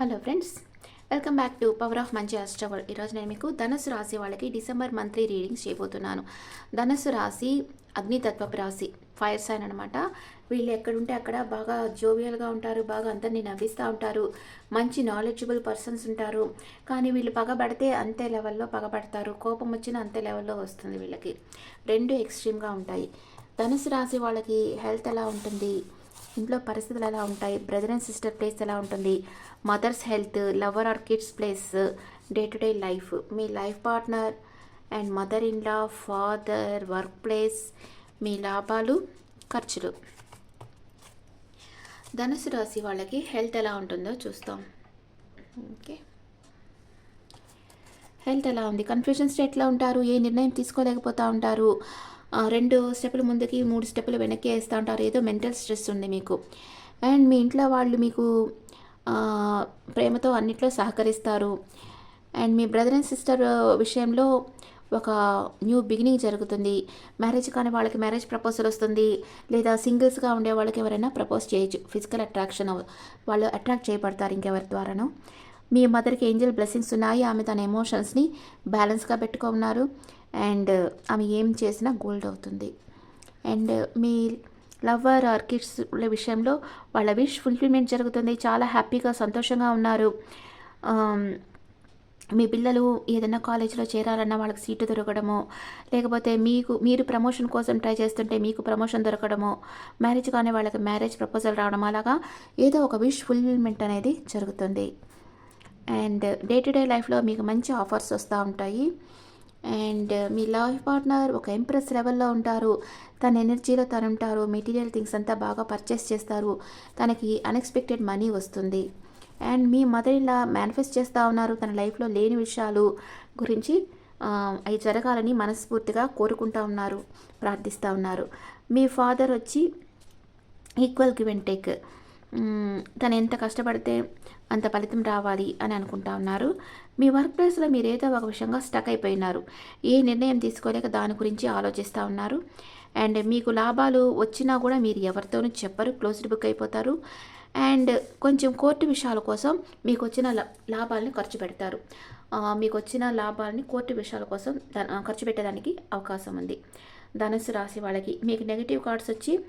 Hello friends welcome back to power of మంచి అస్ట్రవల్ ఈరోజు నేను మీకు ధనుసు రాశి వాళ్ళకి డిసెంబర్ మంత్లీ రీడింగ్స్ చేయబోతున్నాను. ధనుసు రాశి అగ్నితత్వపు రాశి ఫైర్ సైన్ అనమాట వీళ్ళు ఎక్కడుంటే అక్కడ బాగా జోవియల్గా ఉంటారు బాగా అందరినీ నవ్విస్తూ ఉంటారు మంచి నాలెడ్జబుల్ పర్సన్స్ ఉంటారు. కానీ వీళ్ళు పగబడితే అంతే లెవెల్లో పగబడతారు కోపం వచ్చిన అంతే లెవెల్లో వస్తుంది వీళ్ళకి. రెండు ఎక్స్ట్రీమ్గా ఉంటాయి. ధనుసు రాశి వాళ్ళకి హెల్త్ ఎలా ఉంటుంది? ఇంట్లో పరిస్థితులు ఎలా ఉంటాయి? బ్రదర్ అండ్ సిస్టర్ ప్లేస్ ఎలా ఉంటుంది? Mother's health lover or kids place day to day life me life partner and mother in law father work place మీ లాభాలు ఖర్చులు. ధనుసు రాశి వాళ్ళకి హెల్త్ ఎలా ఉంటుందో చూస్తాం. ఓకే. హెల్త్ ఎలా ఉంది? కన్ఫ్యూజన్ స్టేట్లో ఉంటారు ఏ నిర్ణయం తీసుకోలేకపోతూ ఉంటారు? రెండు స్టెప్పులు ముందుకి మూడు స్టెప్పులు వెనక్కి వేస్తూ ఉంటారు ఏదో మెంటల్ స్ట్రెస్ ఉంది మీకు. అండ్ మీ ఇంట్లో వాళ్ళు మీకు ప్రేమతో అన్నిట్లో సహకరిస్తారు. అండ్ మీ బ్రదర్ అండ్ సిస్టర్ విషయంలో ఒక న్యూ బిగినింగ్ జరుగుతుంది. మ్యారేజ్ కానీ వాళ్ళకి మ్యారేజ్ ప్రపోజల్ వస్తుంది. లేదా సింగిల్స్గా ఉండే వాళ్ళకి ఎవరైనా ప్రపోజ్ చేయొచ్చు. ఫిజికల్ అట్రాక్షన్ వాళ్ళు అట్రాక్ట్ చేయబడతారు ఇంకెవరి ద్వారానో. మీ మదర్కి ఏంజల్ బ్లెస్సింగ్స్ ఉన్నాయి. ఆమె తన ఎమోషన్స్ని బ్యాలెన్స్గా పెట్టుకున్నారు. అండ్ ఆమె ఏం చేసినా గోల్డ్ అవుతుంది. అండ్ మీ లవర్ ఆర్ కిడ్స్ విషయంలో వాళ్ళ విష్ ఫుల్ఫిల్మెంట్ జరుగుతుంది. చాలా హ్యాపీగా సంతోషంగా ఉన్నారు. మీ పిల్లలు ఏదైనా కాలేజీలో చేరాలన్నా వాళ్ళకి సీటు దొరకడమో లేకపోతే మీకు మీరు ప్రమోషన్ కోసం ట్రై చేస్తుంటే మీకు ప్రమోషన్ దొరకడమో మ్యారేజ్ కానీ వాళ్ళకి మ్యారేజ్ ప్రపోజల్ రావడం అలాగా ఏదో ఒక విష్ ఫుల్ఫిల్మెంట్ అనేది జరుగుతుంది. అండ్ డే టు డే లైఫ్లో మీకు మంచి ఆఫర్స్ వస్తూ ఉంటాయి. అండ్ మీ లైఫ్ పార్ట్నర్ ఒక ఎంప్రెస్ లెవెల్లో ఉంటారు. తన ఎనర్జీలో తను ఉంటారు. మెటీరియల్ థింగ్స్ అంతా బాగా పర్చేస్ చేస్తారు. తనకి అన్ఎక్స్పెక్టెడ్ మనీ వస్తుంది. అండ్ మీ మదర్ ఇలా మేనిఫెస్ట్ చేస్తూ ఉన్నారు. తన లైఫ్లో లేని విషయాలు గురించి అవి జరగాలని మనస్ఫూర్తిగా కోరుకుంటూ ఉన్నారు. ప్రార్థిస్తూ ఉన్నారు. మీ ఫాదర్ వచ్చి ఈక్వల్ గివ్ అండ్ టేక్. తను ఎంత కష్టపడితే అంత ఫలితం రావాలి అని అనుకుంటా ఉన్నారు. మీ వర్క్ ప్లేస్లో మీరు ఏదో ఒక విషయంగా స్టక్ అయిపోయినారు. ఏ నిర్ణయం తీసుకోలేక దాని గురించి ఆలోచిస్తూ ఉన్నారు. అండ్ మీకు లాభాలు వచ్చినా కూడా మీరు ఎవరితోనూ చెప్పరు క్లోజ్డ్ బుక్ అయిపోతారు. అండ్ కొంచెం కోర్టు విషయాల కోసం మీకు వచ్చిన లా- లాభాలని ఖర్చు పెడతారు. మీకు వచ్చిన లాభాలని కోర్టు విషయాల కోసం ఖర్చు పెట్టడానికి అవకాశం ఉంది. ధనుసు రాశి వాళ్ళకి మీకు నెగిటివ్ కార్డ్స్ వచ్చి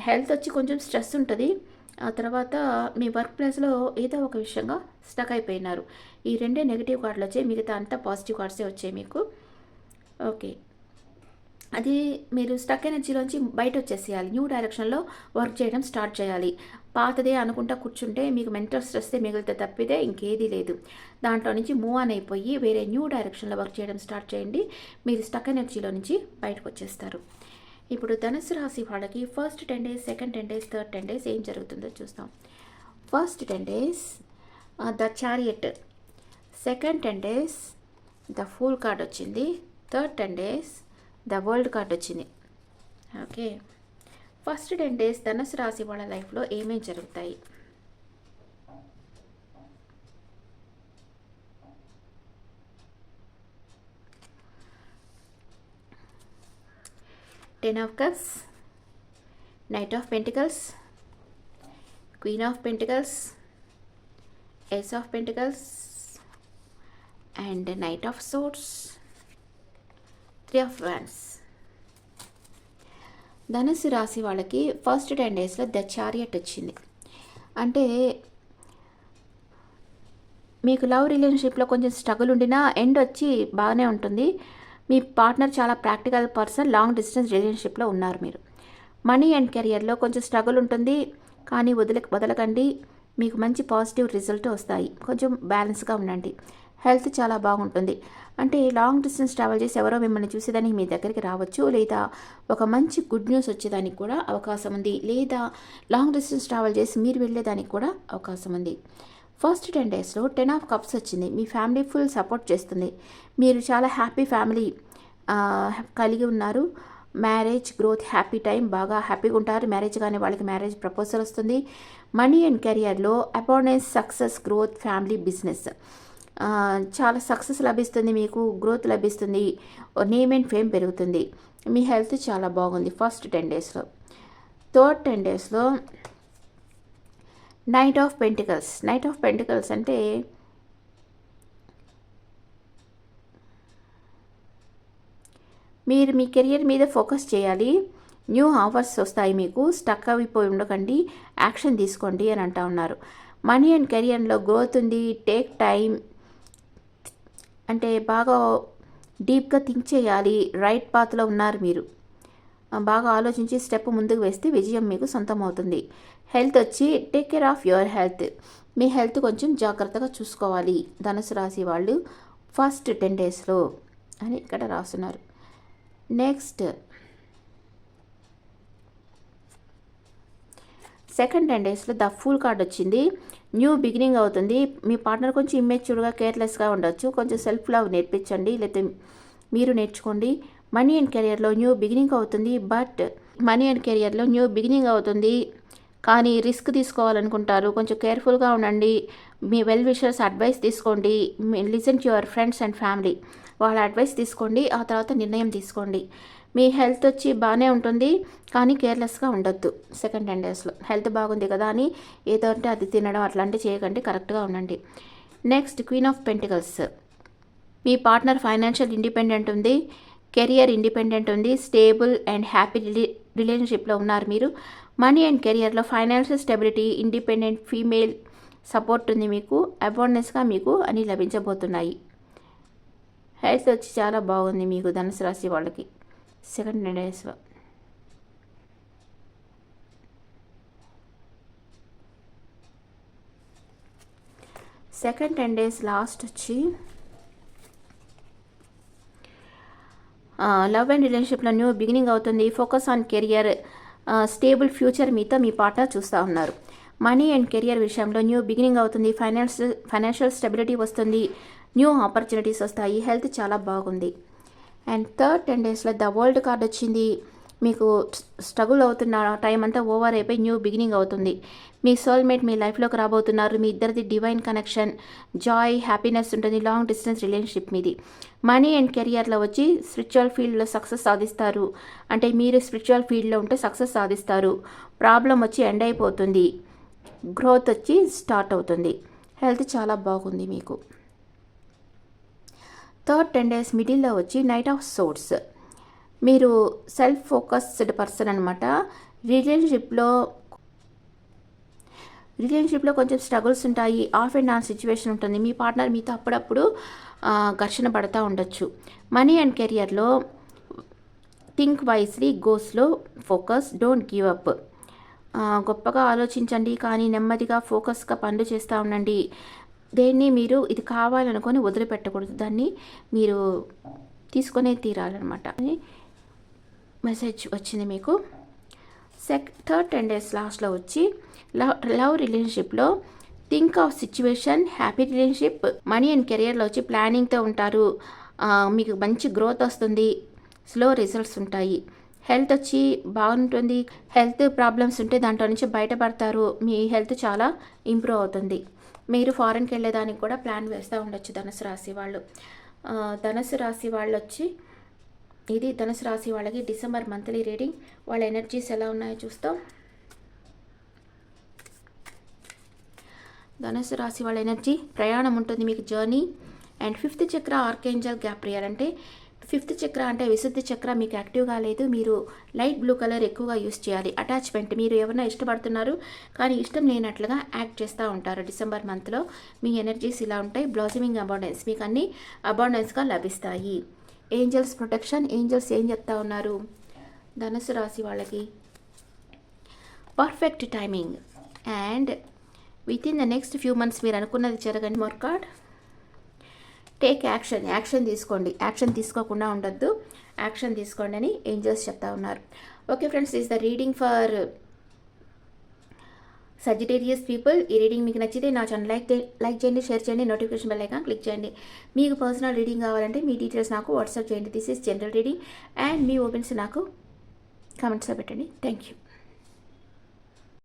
హెల్త్ వచ్చి కొంచెం స్ట్రెస్ ఉంటుంది. ఆ తర్వాత మీ వర్క్ ప్లేస్లో ఏదో ఒక విషయంగా స్టక్ అయిపోయినారు. ఈ రెండే నెగిటివ్ కార్డులు వచ్చాయి మిగతా అంతా పాజిటివ్ కార్డ్సే వచ్చాయి మీకు. ఓకే. అది మీరు స్టక్ ఎనర్జీలోంచి బయట వచ్చేసేయాలి. న్యూ డైరెక్షన్లో వర్క్ చేయడం స్టార్ట్ చేయాలి. పాతదే అనుకుంటా కూర్చుంటే మీకు మెంటల్ స్ట్రెస్ మిగిలితే తప్పితే ఇంకేదీ లేదు. దాంట్లో నుంచి మూవ్ ఆన్ అయిపోయి వేరే న్యూ డైరెక్షన్లో వర్క్ చేయడం స్టార్ట్ చేయండి. మీరు స్టక్ ఎనర్జీలో నుంచి బయటకు వచ్చేస్తారు. ఇప్పుడు ధనుసు రాశి వాళ్ళకి first ten days second ten days third ten days ఏం జరుగుతుందో చూస్తాం. First ten days the chariot second ten days the fool card వచ్చింది. Third ten days the world card వచ్చింది. ఓకే ఫస్ట్ టెన్ డేస్ ధనుసు రాశి వాళ్ళ లైఫ్లో ఏమేమి జరుగుతాయి? Ten of cups knight of pentacles queen of pentacles ace of pentacles and knight of swords three of wands ధనుసు రాశి వాళ్ళకి ఫస్ట్ టెన్ డేస్లో ద చారియట్ వచ్చింది. అంటే మీకు లవ్ రిలేషన్షిప్లో కొంచెం స్ట్రగుల్ ఉండినా ఎండ్ వచ్చి బాగానే ఉంటుంది. మీ పార్ట్నర్ చాలా ప్రాక్టికల్ పర్సన్ లాంగ్ డిస్టెన్స్ రిలేషన్షిప్లో ఉన్నారు మీరు. మనీ అండ్ కెరియర్లో కొంచెం స్ట్రగుల్ ఉంటుంది కానీ వదిల వదలకండి. మీకు మంచి పాజిటివ్ రిజల్ట్ వస్తాయి. కొంచెం బ్యాలెన్స్గా ఉండండి. హెల్త్ చాలా బాగుంటుంది. అంటే లాంగ్ డిస్టెన్స్ ట్రావెల్ చేసి ఎవరో మిమ్మల్ని చూసేదానికి మీ దగ్గరికి రావచ్చు లేదా ఒక మంచి గుడ్ న్యూస్ వచ్చేదానికి కూడా అవకాశం ఉంది లేదా లాంగ్ డిస్టెన్స్ ట్రావెల్ చేసి మీరు వెళ్ళేదానికి కూడా అవకాశం ఉంది. ఫస్ట్ టెన్ డేస్లో టెన్ ఆఫ్ కప్స్ వచ్చింది. మీ ఫ్యామిలీ ఫుల్ సపోర్ట్ చేస్తుంది. మీరు చాలా హ్యాపీ ఫ్యామిలీ కలిగి ఉన్నారు. మ్యారేజ్ గ్రోత్ హ్యాపీ టైం బాగా హ్యాపీగా ఉంటారు. మ్యారేజ్ కానీ వాళ్ళకి మ్యారేజ్ ప్రపోజల్ వస్తుంది. మనీ అండ్ కెరియర్లో abundance success growth family business చాలా సక్సెస్ లభిస్తుంది మీకు గ్రోత్ లభిస్తుంది. నేమ్ అండ్ ఫేమ్ పెరుగుతుంది. మీ హెల్త్ చాలా బాగుంది ఫస్ట్ టెన్ డేస్లో థర్డ్ టెన్ డేస్లో knight of pentacles knight of pentacles అంటే మీరు మీ కెరియర్ మీద ఫోకస్ చేయాలి. న్యూ ఆఫర్స్ వస్తాయి మీకు. స్టక్ అయిపోయి ఉండకండి. యాక్షన్ తీసుకోండి అని అంటా ఉన్నారు. మనీ అండ్ కెరియర్లో గ్రోత్ ఉంది. టేక్ టైం అంటే బాగా డీప్గా థింక్ చేయాలి. రైట్ పాత్లో ఉన్నారు మీరు. బాగా ఆలోచించి స్టెప్ ముందుకు వేస్తే విజయం మీకు సొంతం అవుతుంది. హెల్త్ వచ్చి take care of your health. Me health కొంచెం జాగ్రత్తగా చూసుకోవాలి. ధనుసు రాశి వాళ్ళు ఫస్ట్ టెన్ డేస్లో అని ఇక్కడ రాస్తున్నారు. నెక్స్ట్ సెకండ్ టెన్ డేస్లో ద ఫుల్ కార్డ్ వచ్చింది. న్యూ బిగినింగ్ అవుతుంది. మీ పార్ట్నర్ కొంచెం ఇమ్మెచ్యూర్గా కేర్లెస్గా ఉండొచ్చు. కొంచెం సెల్ఫ్ లవ్ నేర్పించండి. లేకపోతే మీరు నేర్చుకోండి. మనీ అండ్ కెరియర్లో న్యూ బిగినింగ్ అవుతుంది. బట్ మనీ అండ్ కెరియర్లో న్యూ బిగినింగ్ అవుతుంది. కానీ రిస్క్ తీసుకోవాలనుకుంటారు. కొంచెం కేర్ఫుల్గా ఉండండి. మీ వెల్ విషర్స్ అడ్వైస్ తీసుకోండి. Listen to your friends and family. వాళ్ళ అడ్వైస్ తీసుకోండి. ఆ తర్వాత నిర్ణయం తీసుకోండి. మీ హెల్త్ వచ్చి బాగానే ఉంటుంది. కానీ కేర్లెస్గా ఉండొద్దు. సెకండ్ టెన్ డేస్లో. హెల్త్ బాగుంది కదా అని ఏదో అంటే అది తినడం అట్లాంటివి చేయకండి. కరెక్ట్గా ఉండండి. Next queen of pentacles. Me partner financial independent ఉంది. కెరియర్ ఇండిపెండెంట్ ఉంది. స్టేబుల్ అండ్ హ్యాపీ రిలేషన్షిప్లో ఉన్నారు మీరు. మనీ అండ్ కెరియర్లో financial stability independent female support ఉంది మీకు. అవార్డ్నెస్గా మీకు అని లభించబోతున్నాయి. హెల్త్ వచ్చి చాలా బాగుంది మీకు ధనుసు రాశి వాళ్ళకి. Second days second ten days last వచ్చి లవ్ అండ్ రిలేషన్షిప్లో న్యూ బిగినింగ్ అవుతుంది. Focus on career stable future మీతో మీ పార్ట్నర్ చూస్తూ ఉన్నారు. మనీ అండ్ కెరియర్ విషయంలో న్యూ బిగినింగ్ అవుతుంది. ఫైనాన్స్ ఫైనాన్షియల్ స్టెబిలిటీ వస్తుంది. న్యూ ఆపర్చునిటీస్ వస్తాయి. హెల్త్ చాలా బాగుంది. అండ్ థర్డ్ టెన్ డేస్లో ద వరల్డ్ కార్డ్ వచ్చింది. మీకు స్ట్రగుల్ అవుతున్న టైం అంతా ఓవర్ అయిపోయి న్యూ బిగినింగ్ అవుతుంది. మీ సోల్మేట్ మీ లైఫ్లోకి రాబోతున్నారు. మీ ఇద్దరిది డివైన్ కనెక్షన్ జాయ్ హ్యాపీనెస్ ఉంటుంది లాంగ్ డిస్టెన్స్ రిలేషన్షిప్ మీది. మనీ అండ్ కెరియర్లో వచ్చి స్పిరిచువల్ ఫీల్డ్లో సక్సెస్ సాధిస్తారు. అంటే మీరు స్పిరిచువల్ ఫీల్డ్లో ఉంటే సక్సెస్ సాధిస్తారు. ప్రాబ్లం వచ్చి ఎండ్ అయిపోతుంది. గ్రోత్ వచ్చి స్టార్ట్ అవుతుంది. హెల్త్ చాలా బాగుంది మీకు. థర్డ్ టెన్ డేస్ మిడిల్లో వచ్చి నైట్ ఆఫ్ సోర్స్ మీరు సెల్ఫ్ ఫోకస్డ్ పర్సన్ అనమాట రిలేషన్షిప్లో రిలేషన్షిప్లో కొంచెం స్ట్రగుల్స్ ఉంటాయి ఆఫ్ అండ్ ఆన్ సిచ్యువేషన్ ఉంటుంది. మీ పార్ట్నర్ మీతో అప్పుడప్పుడు ఘర్షణ పడతా ఉండొచ్చు. మనీ అండ్ కెరియర్లో థింక్ వైజ్లీ గోస్లో ఫోకస్ డోంట్ గివ్ అప్ గొప్పగా ఆలోచించండి కానీ నెమ్మదిగా ఫోకస్గా పనులు చేస్తూ ఉండండి. దేన్ని మీరు ఇది కావాలనుకొని వదిలిపెట్టకూడదు. దాన్ని మీరు తీసుకునే తీరాలన్నమాట. మెసేజ్ వచ్చింది మీకు? సెక్ థర్డ్ టెన్ డేస్ లాస్ట్లో వచ్చి లవ్ లవ్ రిలేషన్షిప్లో think of situation happy relationship money and కెరియర్లో వచ్చి ప్లానింగ్తో ఉంటారు. మీకు మంచి గ్రోత్ వస్తుంది. స్లో రిజల్ట్స్ ఉంటాయి. హెల్త్ వచ్చి బాగుంటుంది. హెల్త్ ప్రాబ్లమ్స్ ఉంటే దాంట్లో నుంచి బయటపడతారు. మీ హెల్త్ చాలా ఇంప్రూవ్ అవుతుంది. మీరు ఫారెన్కి వెళ్ళేదానికి కూడా ప్లాన్ వేస్తూ ఉండొచ్చు ధనుసు రాశి వాళ్ళు. ధనుసు రాశి వాళ్ళు వచ్చి ఇది ధనుసు రాశి వాళ్ళకి డిసెంబర్ మంత్లీ రీడింగ్. వాళ్ళ ఎనర్జీస్ ఎలా ఉన్నాయో చూస్తాం. ధనుసు రాశి వాళ్ళ ఎనర్జీ ప్రయాణం ఉంటుంది మీకు journey. And fifth chakra archangel Gabriel అంటే ఫిఫ్త్ చక్ర అంటే విశుద్ధి చక్ర మీకు యాక్టివ్గా లేదు. మీరు లైట్ బ్లూ కలర్ ఎక్కువగా యూస్ చేయాలి. అటాచ్మెంట్ మీరు ఎవరైనా ఇష్టపడుతున్నారు కానీ ఇష్టం లేనట్లుగా యాక్ట్ చేస్తూ ఉంటారు డిసెంబర్ మంత్లో. మీ ఎనర్జీస్ ఇలా ఉంటాయి. బ్లాజమింగ్ అబాండెన్స్ మీకు అన్ని అబాండెన్స్గా లభిస్తాయి. ఏంజల్స్ ప్రొటెక్షన్ ఏంజల్స్ ఏం చెప్తా ఉన్నారు? ధనుసు రాశి వాళ్ళకి. Perfect timing and with in the next few months మీరు అనుకున్నది జరగండి మోర్ టేక్ యాక్షన్ యాక్షన్ తీసుకోండి. యాక్షన్ తీసుకోకుండా ఉండొద్దు. యాక్షన్ తీసుకోండి అని ఏంజల్స్ చెప్తా ఉన్నారు. Okay friends is the reading for Sagittarius people ఈ రీడింగ్ మీకు నచ్చితే నా ఛానల్ లైక్ లైక్ చేయండి షేర్ చేయండి నోటిఫికేషన్ బెల్ ఐకాన్ క్లిక్ చేయండి. మీకు పర్సనల్ రీడింగ్ కావాలంటే మీ డీటెయిల్స్ నాకు వాట్సాప్ చేయండి. This is general reading and me opens నాకు కామెంట్స్లో పెట్టండి. Thank you